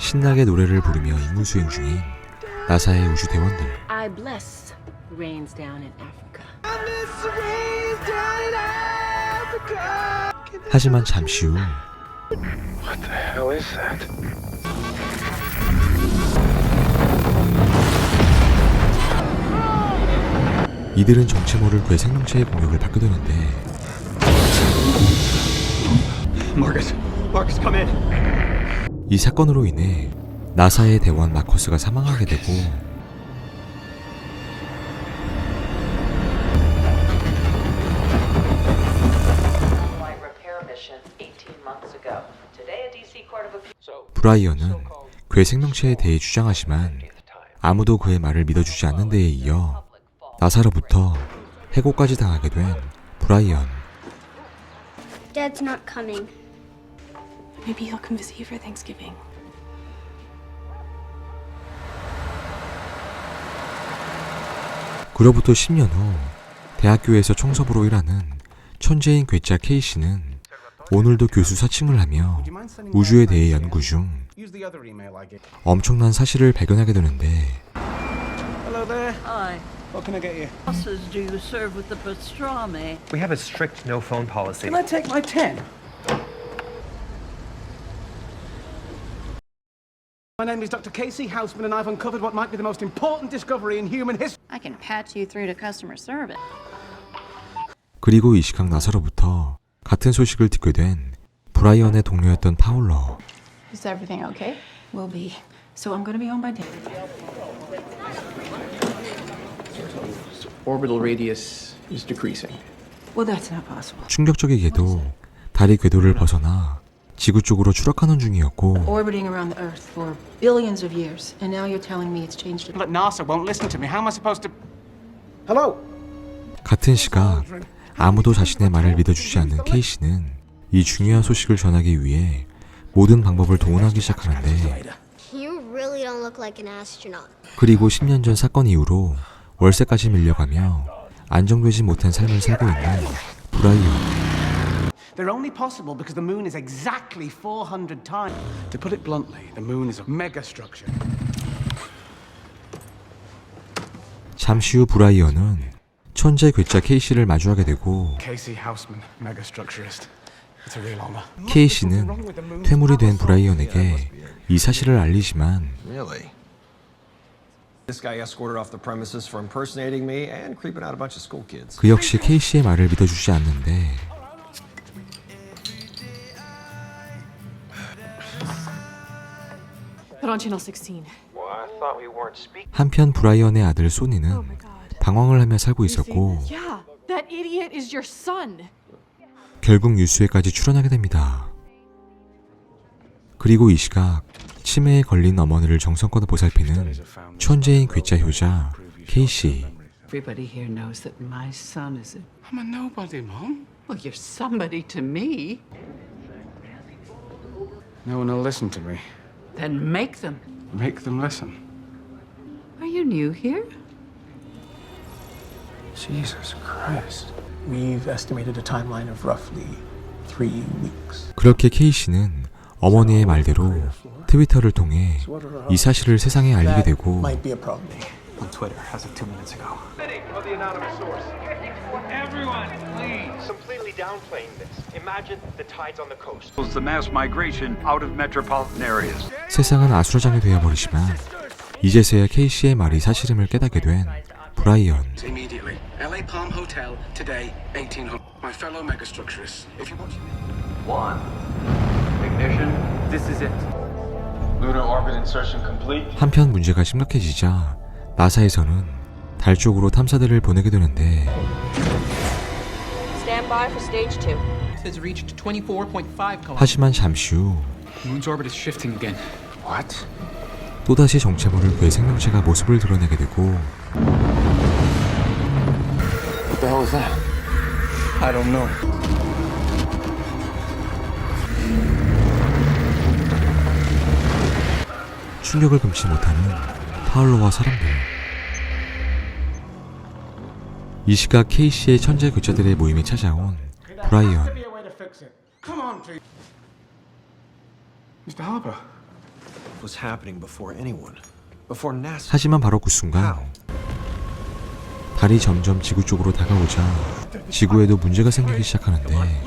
신나게 노래를 부르며 임무 수행 중인 나사의 우주 대원들. I bless rains down in Africa. 하지만 잠시 후 What the hell is that? 이들은 정체 모를 그의 생명체의 공격을 받게 되는데 Marcus. Marcus, come in. 이 사건으로 인해 나사의 대원 마커스가 사망하게 되고 Light repair mission 18 months ago. Today, a DC Court of Appeals. 브라이언은 그의 생명체에 대해 주장하지만 아무도 그의 말을 믿어주지 않는 데에 이어 나사로부터 해고까지 당하게 된 브라이언. Dad's not coming. Maybe he'll come visit you for Thanksgiving. 그로부터 10년 후 대학교에서 청소부로 일하는 천재인 괴짜 케이씨는 오늘도 교수 사칭을 하며 우주에 대해 연구 중. 엄청난 사실을 발견하게 되는데 Hello there. Hi. What can I get you? Sauces do you serve with the pastrami? We have a strict no phone policy. Can I take my pen? My name is Dr. Casey Houseman, and I've uncovered what might be the most important discovery in human history. I can patch you through to customer service. 그리고 이 시각 나사로부터 같은 소식을 듣게 된 브라이언의 동료였던 파울러 Is everything okay? Will be. So I'm going to be home by day. orbital radius is decreasing. Well, that's not possible. 충격적이게도 달의 궤도를 벗어나 지구 쪽으로 추락하는 중이었고 Orbiting around the Earth for billions of years, and now you're telling me it's changed. Look, NASA won't listen to me. How am I supposed to? Hello. 같은 시각 아무도 자신의 말을 믿어주지 않는 케이씨는 이 중요한 소식을 전하기 위해 모든 방법을 동원하기 시작하는데 You really don't look like an astronaut. 그리고 10년 전 사건 이후로 월세까지 밀려가며 안정되지 못한 삶을 살고 있는 브라이언 They're only possible because the moon is exactly 400 times. To put it bluntly, the moon is a mega structure. 잠시 후 브라이언은 천재 괴짜 케이씨를 마주하게 되고 Casey Houseman, mega structurist. It's a real honor. 케이씨는 퇴물이 된 브라이언에게 이 사실을 알리지만 Really? This guy escorted off the premises for impersonating me and creeping out a bunch of school kids. 그 역시 케이씨의 말을 믿어주지 않는데 한편 브라이언의 아들 소니는 방황을 하며 살고 있었고. 결국 뉴스에까지 출연하게 됩니다. 그리고 이 시각 치매에 걸린 어머니를 정성껏 보살피는 천재인 괴짜 효자 케이씨 Everybody here knows that my son is a. I'm a nobody, Mom. Well, you're somebody to me. No one will listen to me. Then make them. Make them listen. Are you new here? Jesus Christ. We've estimated a timeline of roughly three weeks. 그렇게 케이 씨는 어머니의 말대로 트위터를 통해 이 사실을 세상에 알리게 되고 Might be a problem. On Twitter, as of two minutes ago. Everyone, please. Completely downplaying this. Imagine the tides on the coast. the mass migration out of metropolitan areas. 세상은 아수라장이 되어버리지만 이제서야 케이씨의 말이 사실임을 깨닫게 된 브라이언 Immediately. LA Palm Hotel, today, 1800. My fellow megastructurists, if you want. One. Ignition. This is it. Lunar orbit insertion complete. 한편 문제가 심각해지자 나사에서는 달 쪽으로 탐사대를 보내게 되는데 Stand by for stage two. Has reached 24.5 kilometers. 하지만 잠시 후 Moon's orbit is shifting again. What? 또다시 정체 모를 그의 생명체가 모습을 드러내게 되고 What the hell is that? I don't know. 충격을 금치 못하는 파울로와 사람들 이 시각 케이씨의 천재 교자들의 모임에 찾아온 브라이언. 하지만 바로 그 순간 달이 점점 지구 쪽으로 다가오자 지구에도 문제가 생기기 시작하는데!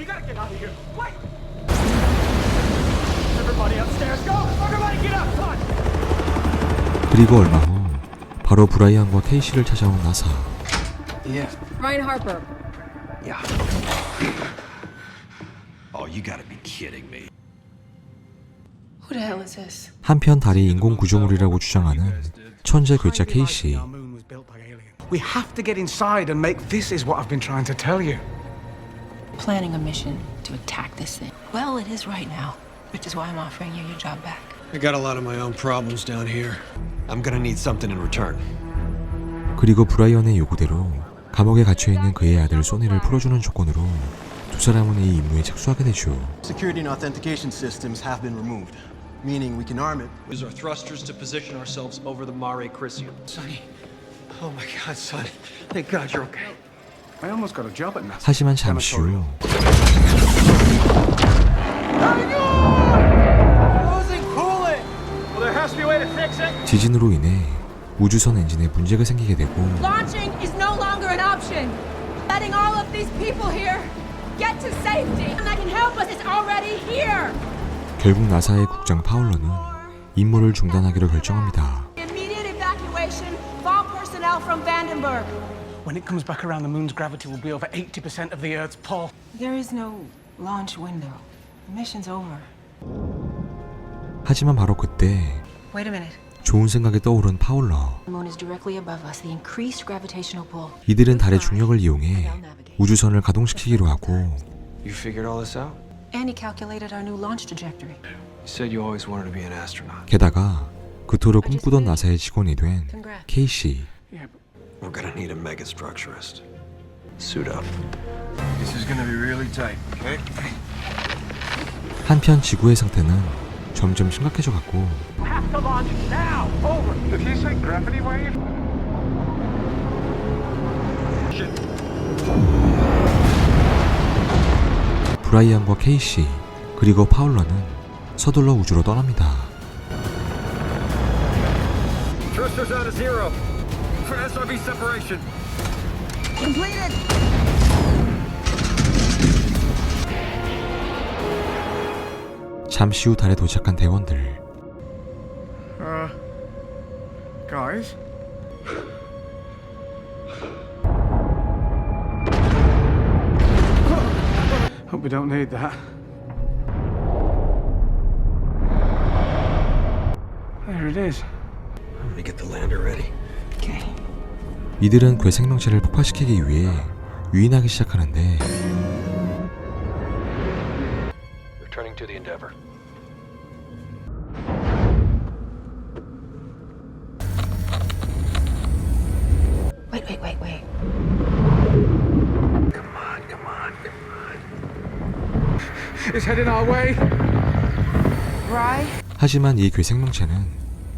그리고 얼마 후 바로 브라이언과 케이시를 찾아온 나사 Yeah. Ryan Harper. Yeah. Oh, you gotta be kidding me. Who the hell is this? 한편 달이 인공 구조물이라고 주장하는 천재 괴짜 케이시 Our moon was built by aliens. We have to get inside and make this is what I've been trying to tell you. Planning a mission to attack this thing. Well, it is right now, which is why I'm offering you your job back. I got a lot of my own problems down here. I'm gonna need something in return. 그리고 브라이언의 요구대로 감옥에 갇혀 있는 그의 아들 소니를 풀어주는 조건으로 두 사람은 이 임무에 착수하게 되죠 Security and authentication systems have been removed, meaning we can arm it. Use our thrusters to position ourselves over the Mare Crisium. Sonny. Oh my god, son. Thank God you're okay. I almost got a job at NASA. 하지만 잠시 후 Well, there has to be a way to fix it. 지진으로 인해 우주선 엔진에 문제가 생기게 되고 Launching is no longer an option. Letting all of these people here get to safety. And that can help us is already here. 결국 나사의 국장 파울러는 임무를 중단하기로 결정합니다 Immediate evacuation of all personnel from Vandenberg. When it comes back around, the moon's gravity will be over 80% of the Earth's pull. There is no launch window. The mission's over. 하지만 바로 그때 Wait a minute. 좋은 생각이 떠오른 파울러. 이들은 달의 중력을 이용해 우주선을 가동시키기로 하고 You figured all this out? And he calculated our new launch trajectory. You said you always wanted to be an astronaut. 게다가 그토록 꿈꾸던 나사의 직원이 된 케이시 Yeah, but We're gonna need a megastructurist. Suit up. This is gonna be really tight, okay? 한편 지구의 상태는 점점 심각해져 갔고 Have to launch now! Over! Did he say gravity wave? 브라이언과 케이시 그리고 파울러는 서둘러 우주로 떠납니다. Thrusters out of zero. For SRB separation. 잠시 후 달에 도착한 대원들 guys? hope we don't need that. There it is. I'm gonna get the lander ready. Okay. 이들은 그 생명체를 폭파시키기 위해 유인하기 시작하는데 Returning to the Endeavor. Wait, wait. Come on, come on, come on. It's heading our way. Bry? 하지만 이 괴생명체는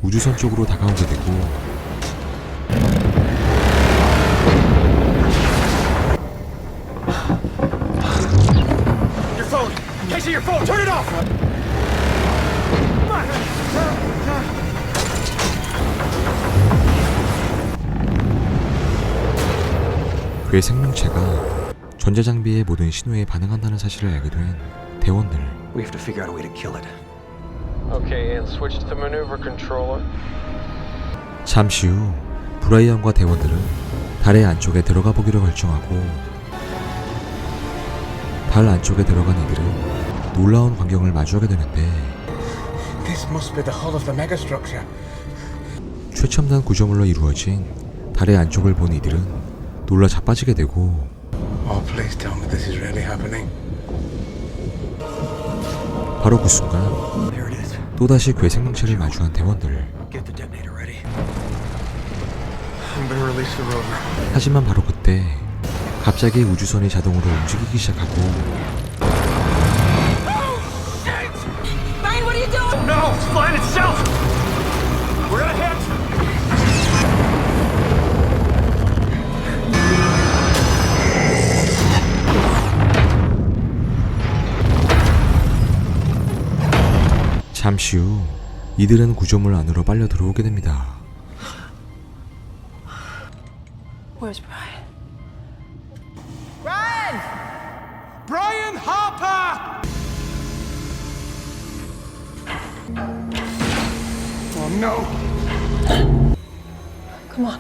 우주선 쪽으로 다가오게 되고 괴생명체가 전자 장비의 모든 신호에 반응한다는 사실을 알게 된 대원들 We have to figure out a way to kill it. Okay, and switch to the maneuver controller. 잠시 후 브라이언과 대원들은 달의 안쪽에 들어가 보기로 결정하고 달 안쪽에 들어간 이들은 놀라운 광경을 마주하게 되는데 This must be the hull of the megastructure. 최첨단 구조물로 이루어진 달의 안쪽을 본 이들은 놀라 자빠지게 되고 Oh. 바로 그 순간. 또다시 괴생명체를 마주한 대원들. 하지만 바로 그때 갑자기 우주선이 자동으로 움직이기 시작하고 잠시 후 이들은 구조물 안으로 빨려 들어오게 됩니다. Where's Brian? Brian Harper! Oh no! Come on.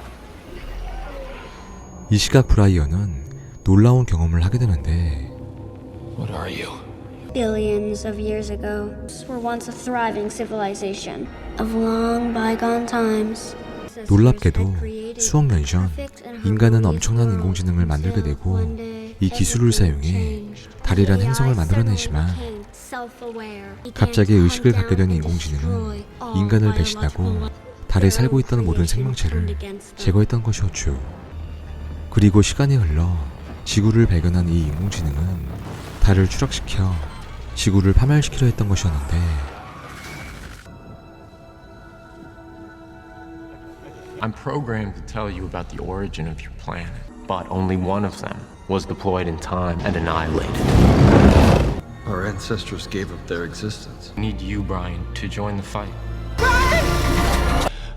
이 시각 브라이언은 놀라운 경험을 하게 되는데 What are you? Billions of years ago, were once a thriving civilization of long bygone times. 놀랍게도 수억 년 전 인간은 엄청난 인공지능을 만들게 되고 이 기술을 사용해 달이란 행성을 만들어내지만 갑자기 의식을 갖게 된 인공지능은 인간을 배신하고 달에 살고 있던 모든 생명체를 제거했던 것이었죠. 그리고 시간이 흘러 지구를 발견한 이 인공지능은 달을 추락시켜 지구를 파멸시키려 했던 것이었는데 I'm programmed to tell you about the origin of your planet, but only one of them was deployed in time and annihilated. Our ancestors gave up their existence. I need you, Brian, to join the fight.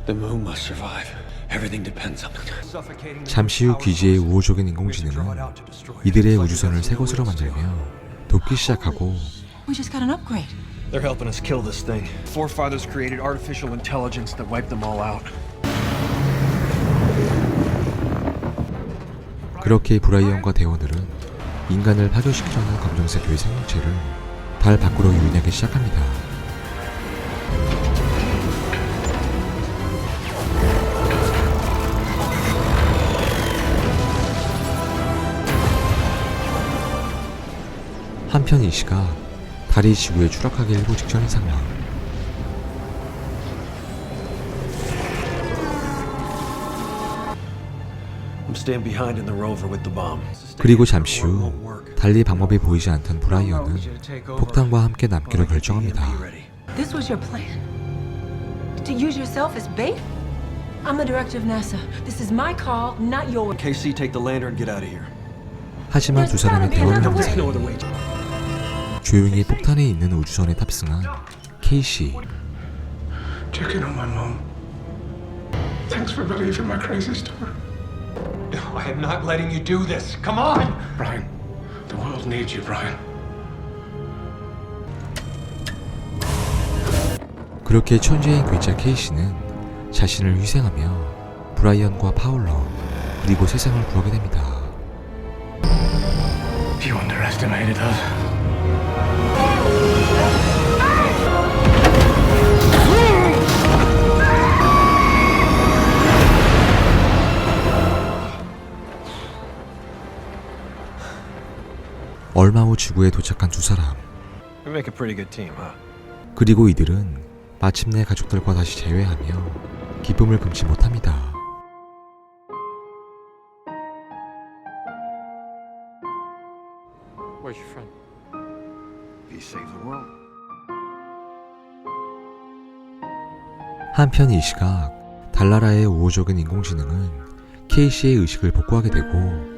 The moon must survive. Everything depends on it. 잠시 후 기지의 우호적인 인공지능은 이들의 우주선을 새 곳으로 만들며 돕기 시작하고 We just got an upgrade. They're helping us kill this thing. Forefathers created artificial intelligence that wiped them all out. 그렇게 브라이언과 대원들은 인간을 파괴시키려는 검정색 외 생명체를 달 밖으로 유인하기 시작합니다. 한편 이 시각 달이 지구에 추락하기 일보 직전인 상황. I'm staying behind in the rover with the bomb. 그리고 잠시 후 달리 방법이 보이지 않던 브라이언은 폭탄과 함께 남기로 결정합니다. This was your plan? To use yourself as bait? I'm the director of NASA. This is my call, not yours. KC, take the lantern and get out of here. 하지만 두 사람의 대화를 조용히 폭탄에 있는 우주선에 탑승한 케이시. Check in on my mom. Thanks for believing my crazy story. I am not letting you do this. Come on! Brian, the world needs you, Brian. 그렇게 천재인 괴짜 케이시는 자신을 희생하며 브라이언과 파울러 그리고 세상을 구하게 됩니다. You underestimated us. 얼마 후 지구에 도착한 두 사람. We make a pretty good team, huh? 그리고 이들은 마침내 가족들과 다시 재회하며 기쁨을 금치 못합니다. Where's your friend? He saved the world. 한편 이 시각 달나라의 우호적인 인공지능은 케이시의 의식을 복구하게 되고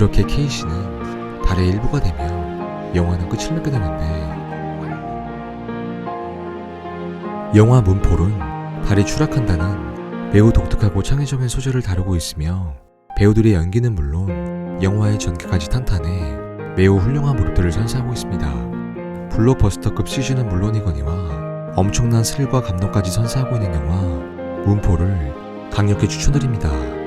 그렇게 케이시는 달의 일부가 되며 영화는 끝을 맺게 되는데 영화 문폴은 달이 추락한다는 매우 독특하고 창의적인 소재를 다루고 있으며 배우들의 연기는 물론 영화의 전개까지 탄탄해 매우 훌륭한 무릎들을 선사하고 있습니다. 블록버스터급 CG는 물론이거니와 엄청난 스릴과 감동까지 선사하고 있는 영화 문폴을 강력히 추천드립니다.